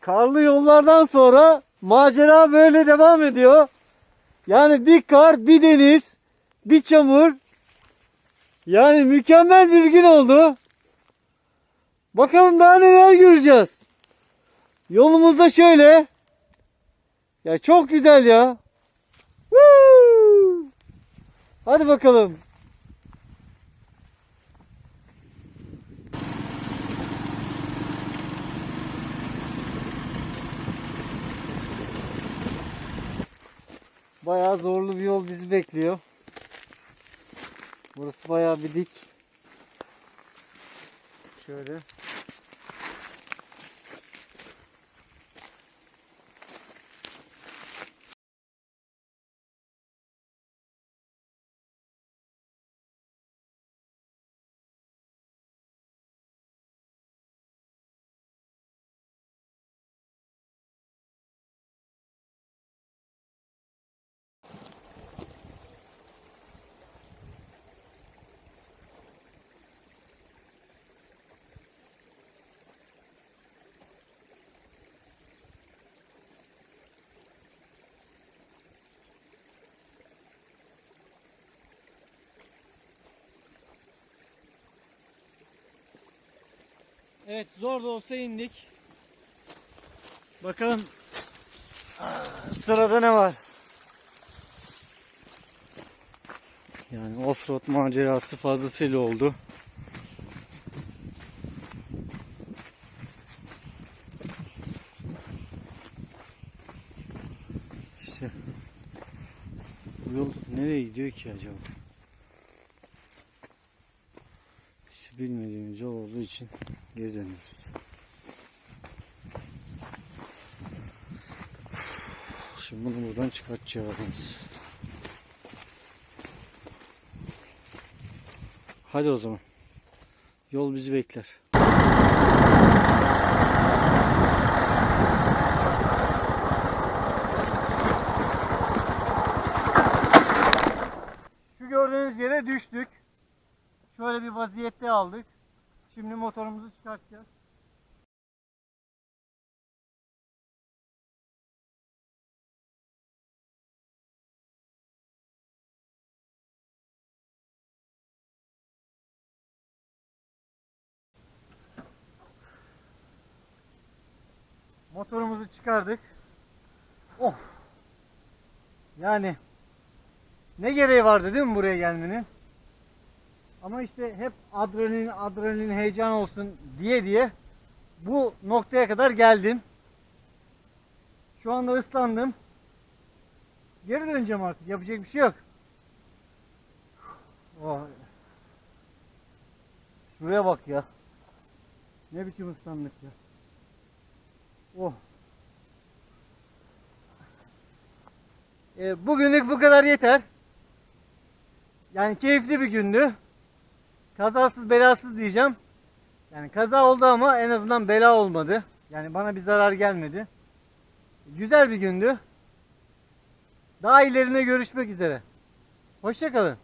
Karlı yollardan sonra macera böyle devam ediyor. Yani bir kar, bir deniz, bir çamur. Yani mükemmel bir gün oldu. Bakalım daha neler göreceğiz. Yolumuz da şöyle. Ya çok güzel ya. Woo! Hadi bakalım. Bayağı zorlu bir yol bizi bekliyor. Burası bayağı bir dik. Şöyle. Evet zor da olsa indik. Bakalım sırada ne var? Yani offroad macerası fazlasıyla oldu. İşte bu yol nereye gidiyor ki acaba? İşte bilmediğimiz yol olduğu için geri dönüyoruz. Şimdi bunu buradan çıkartacağız. Hadi o zaman. Yol bizi bekler. Şu gördüğünüz yere düştük. Şöyle bir vaziyette aldık. Şimdi motorumuzu çıkartacağız. Motorumuzu çıkardık. Of. Yani ne gereği vardı değil mi buraya gelmenin? Ama işte hep adrenalin, adrenalin heyecan olsun diye diye bu noktaya kadar geldim. Şu anda ıslandım. Geri döneceğim artık. Yapacak bir şey yok. Oh. Şuraya bak ya. Ne biçim ıslandık ya. Oh. E, bugünlük bu kadar yeter. Yani keyifli bir gündü. Kazasız belasız diyeceğim. Yani kaza oldu ama en azından bela olmadı. Yani bana bir zarar gelmedi. Güzel bir gündü. Daha ilerine görüşmek üzere. Hoşçakalın.